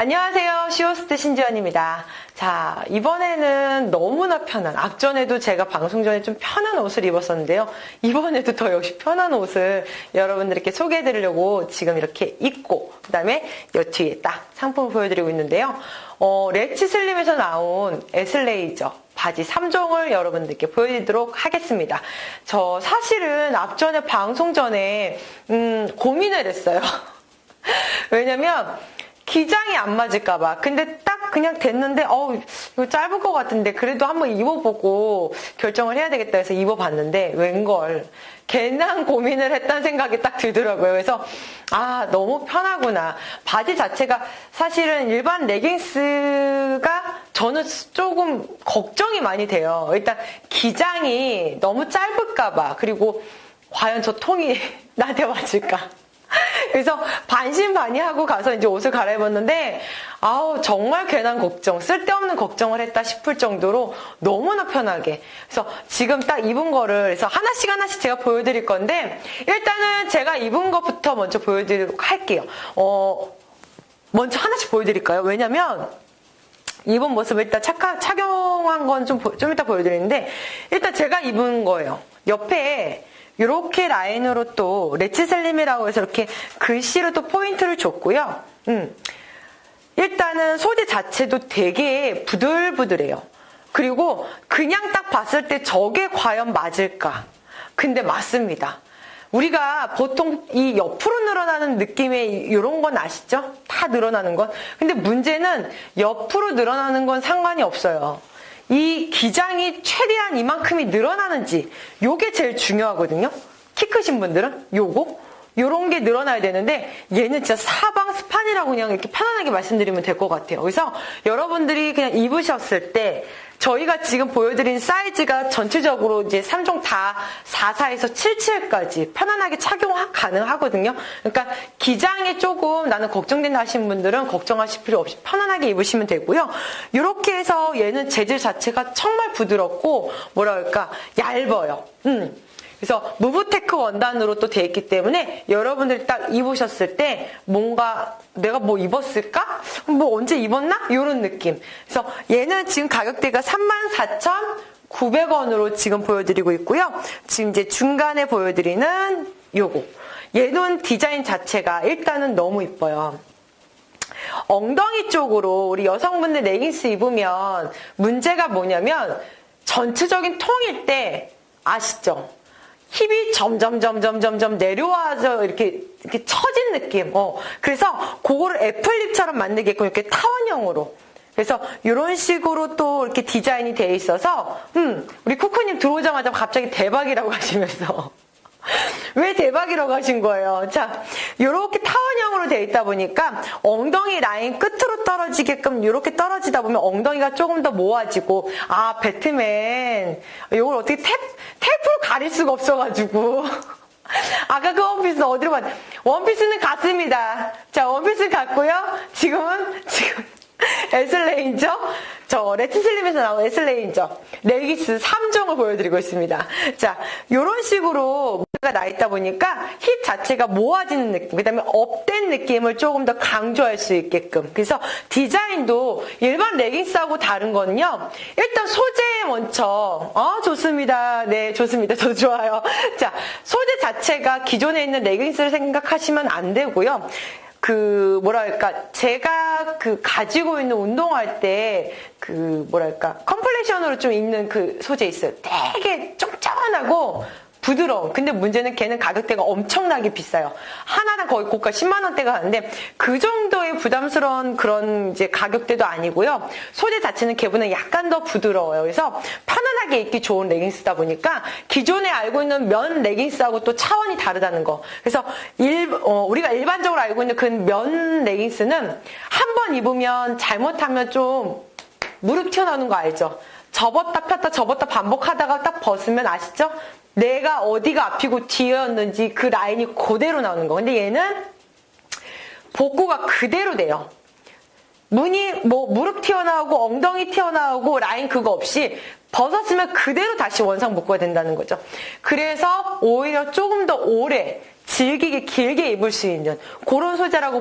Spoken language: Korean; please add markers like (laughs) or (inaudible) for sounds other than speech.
안녕하세요. 시오스트 신지연입니다. 자, 이번에는 너무나 편한, 앞전에도 제가 방송 전에 좀 편한 옷을 입었었는데요. 이번에도 더 역시 편한 옷을 여러분들께 소개해 드리려고 지금 이렇게 입고, 그 다음에 여 뒤에 딱 상품을 보여드리고 있는데요. 어, 레츠 슬림에서 나온 에슬레이저 바지 3종을 여러분들께 보여드리도록 하겠습니다. 저 사실은 앞전에 방송 전에, 음, 고민을 했어요. (laughs) 왜냐면, 기장이 안 맞을까봐. 근데 딱 그냥 됐는데, 어우, 이거 짧을 것 같은데, 그래도 한번 입어보고 결정을 해야 되겠다 해서 입어봤는데, 웬걸. 괜한 고민을 했다는 생각이 딱 들더라고요. 그래서, 아, 너무 편하구나. 바지 자체가 사실은 일반 레깅스가 저는 조금 걱정이 많이 돼요. 일단 기장이 너무 짧을까봐. 그리고 과연 저 통이 (laughs) 나한테 맞을까. 그래서 반신반의하고 가서 이제 옷을 갈아입었는데 아우 정말 괜한 걱정 쓸데없는 걱정을 했다 싶을 정도로 너무나 편하게. 그래서 지금 딱 입은 거를 그래서 하나씩 하나씩 제가 보여드릴 건데 일단은 제가 입은 것부터 먼저 보여드리도록 할게요. 어 먼저 하나씩 보여드릴까요? 왜냐면 입은 모습을 일단 착하, 착용한 건 좀 좀 이따 보여드리는데 일단 제가 입은 거예요. 옆에 이렇게 라인으로 또 레츠슬림이라고 해서 이렇게 글씨로 또 포인트를 줬고요. 음. 일단은 소재 자체도 되게 부들부들해요. 그리고 그냥 딱 봤을 때 저게 과연 맞을까? 근데 맞습니다. 우리가 보통 이 옆으로 늘어나는 느낌의 이런 건 아시죠? 다 늘어나는 건. 근데 문제는 옆으로 늘어나는 건 상관이 없어요. 이 기장이 최대한 이만큼이 늘어나는지 요게 제일 중요하거든요. 키 크신 분들은 요거 요런 게 늘어나야 되는데 얘는 진짜 사방 스판이라고 그냥 이렇게 편안하게 말씀드리면 될 것 같아요. 그래서 여러분들이 그냥 입으셨을 때 저희가 지금 보여드린 사이즈가 전체적으로 이제 3종 다 44에서 77까지 편안하게 착용 가능하거든요. 그러니까 기장에 조금 나는 걱정된다 하시는 분들은 걱정하실 필요 없이 편안하게 입으시면 되고요. 이렇게 해서 얘는 재질 자체가 정말 부드럽고 뭐랄까 얇아요. 음. 그래서 무브테크 원단으로 또 되어 있기 때문에 여러분들이 딱 입으셨을 때 뭔가 내가 뭐 입었을까? 뭐 언제 입었나? 이런 느낌. 그래서 얘는 지금 가격대가 34,900원으로 지금 보여드리고 있고요. 지금 이제 중간에 보여드리는 요거. 얘는 디자인 자체가 일단은 너무 이뻐요. 엉덩이 쪽으로 우리 여성분들 레깅스 입으면 문제가 뭐냐면 전체적인 통일 때 아시죠? 힙이 점점 점점 점점 내려와서 이렇게 이렇게 처진 느낌. 어. 그래서 그거를 애플립처럼 만들게끔 이렇게 타원형으로. 그래서 이런 식으로 또 이렇게 디자인이 돼 있어서 음, 우리 쿠쿠님 들어오자마자 갑자기 대박이라고 (laughs) 하시면서 왜 대박이라고 하신 거예요? 자, 이렇게 타원형으로 되어 있다 보니까 엉덩이 라인 끝으로 떨어지게끔 이렇게 떨어지다 보면 엉덩이가 조금 더 모아지고 아 배트맨 이걸 어떻게 탭, 테이프로 가릴 수가 없어가지고 (laughs) 아까 그 원피스는 어디로 갔? 원피스는 갔습니다. 자, 원피스 갔고요. 지금은 지금 (laughs) 에슬레인저, 저 레츠슬림에서 나온 에슬레인저, 레기스 3종을 보여드리고 있습니다. 자, 이런 식으로 가 나 있다 보니까 힙 자체가 모아지는 느낌, 그 다음에 업된 느낌을 조금 더 강조할 수 있게끔. 그래서 디자인도 일반 레깅스하고 다른 거는요, 일단 소재 먼저, 어, 좋습니다. 네, 좋습니다. 저도 좋아요. 자, 소재 자체가 기존에 있는 레깅스를 생각하시면 안 되고요. 그 뭐랄까 제가 그 가지고 있는 운동할 때 그 뭐랄까 컴플레이션으로 좀 있는 그 소재 있어요. 되게 쫀쫀하고 부드러운. 근데 문제는 걔는 가격대가 엄청나게 비싸요. 하나당 거의 고가 10만 원대가 하는데 그 정도의 부담스러운 그런 이제 가격대도 아니고요. 소재 자체는 걔보다 약간 더 부드러워요. 그래서 편안하게 입기 좋은 레깅스다 보니까 기존에 알고 있는 면 레깅스하고 또 차원이 다르다는 거. 그래서 일, 어, 우리가 일반적으로 알고 있는 그 면 레깅스는 한 번 입으면 잘못하면 좀 무릎 튀어나오는 거 알죠? 접었다 폈다 접었다 반복하다가 딱 벗으면 아시죠? 내가 어디가 앞이고 뒤였는지 그 라인이 그대로 나오는 거. 근데 얘는 복구가 그대로 돼요. 문이 뭐 무릎 튀어나오고 엉덩이 튀어나오고 라인 그거 없이 벗었으면 그대로 다시 원상 복구가 된다는 거죠. 그래서 오히려 조금 더 오래 즐기게 길게 입을 수 있는 그런 소재라고